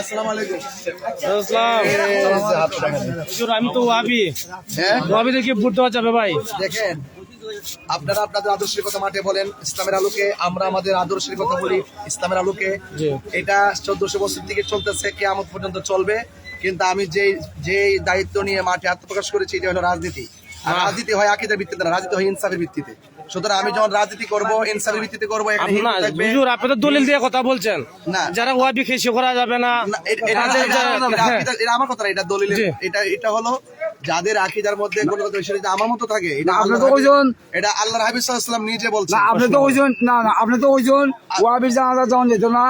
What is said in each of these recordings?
আসসালামু আলাইকুম। হুজুর আমি তো ওয়াবি হ্যাঁ? ওয়াবি দেখি ভোট দেওয়া যাবে ভাই। দেখেন আপনারা আপনাদের আদর্শের কথা মাঠে বলেন ইসলামের আলোকে আমরা আমাদের আদর্শের কথা বলি ইসলামের আলোকে। এটা চোদ্দশো বছর থেকে চলতেছে কেয়ামত পর্যন্ত চলবে। কিন্তু আমি যেই যেই দায়িত্ব নিয়ে মাঠে আত্মপ্রকাশ করেছি এটা হলো রাজনীতি। আর রাজনীতি হয় আকিদের ভিত্তিতে না রাজনীতি হয় ইনসাফের ভিত্তিতে সুতরাং আমি যখন রাজনীতি করব ইনসাফের ভিত্তিতে করব হুজুর আপনি তো দলিল দিয়ে কথা বলছেন না। যারা ওয়াবি খেয়েছে করা যাবে না এটা- হ্যাঁ। এটা- আমার কথা না, এটা দলিল। এটা এটা হলো যাদের আকিদার মধ্যে কোনো কথা বিষয় আমার মতো থাকে এটা আপনি তো এটা আল্লাহর হাবিব সাল্লাল্লাহু আলাইহি ওয়াসাল্লাম নিজে বলছেন। আপনি তো ওইজন না না আপনি তো ওইজন ওয়াবির জানাজা যখন যেত না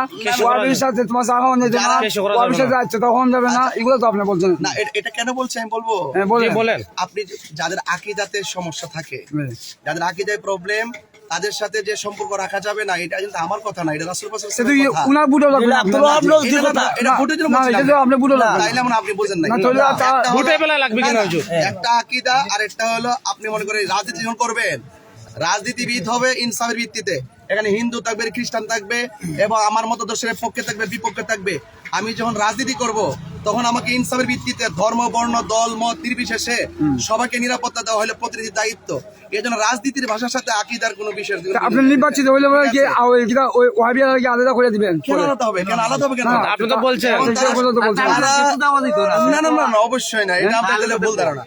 ওয়াবির সাথে তোমার যেত না ওয়াবির সাথে তখন যাবে না এগুলো তো আপনি বলছেন। না এটা কেন বলছে আমি বলব? হ্যাঁ বলেন। আপনি যাদের আকিদাতে সমস্যা থাকে যাদের যাদের আকিদায় প্রবলেম তাদের সাথে যে সম্পর্ক রাখা যাবে না এটা কিন্তু আমার কথা না এটা রাসূল পাক সে তো উনার বুটো লাগবে না? আপনার। এটা না, এটা ভোটের জন্য বলছি না। আপনি বুটো লাগবে তাইলে মনে আপনি বোঝেন না না, তাহলে তা- একটা হলো- ভোটের বেলায় লাগবে কিনা না, না, হুজুর? একটা আকিদা আর একটা হলো আপনি মনে করেন রাজনীতি যখন করবেন। রাজনীতিবিদ হবে ইনসাফের ভিত্তিতে। এখানে হিন্দু থাকবে খ্রিস্টান থাকবে এবং আমার মতো পক্ষে থাকবে বিপক্ষে থাকবে। আমি যখন রাজনীতি করব তখন আমাকে ইনসাফের ভিত্তিতে ধর্ম বর্ণ দল মত নির্বিশেষে সবাইকে নিরাপত্তা দেওয়া হলে প্রতিনিধি দায়িত্ব। এই জন্য রাজনীতির ভাষার সাথে আকিদার কোনো বিশেষ আপনি নির্বাচিত হইলে আলাদা করে দিবেন। কেন আলাদা হবে? কেন আলাদা হবে কেন? না, আপনি তো বলছেন। না না না না অবশ্যই না এটা আপনাদের ভুল ধারণা।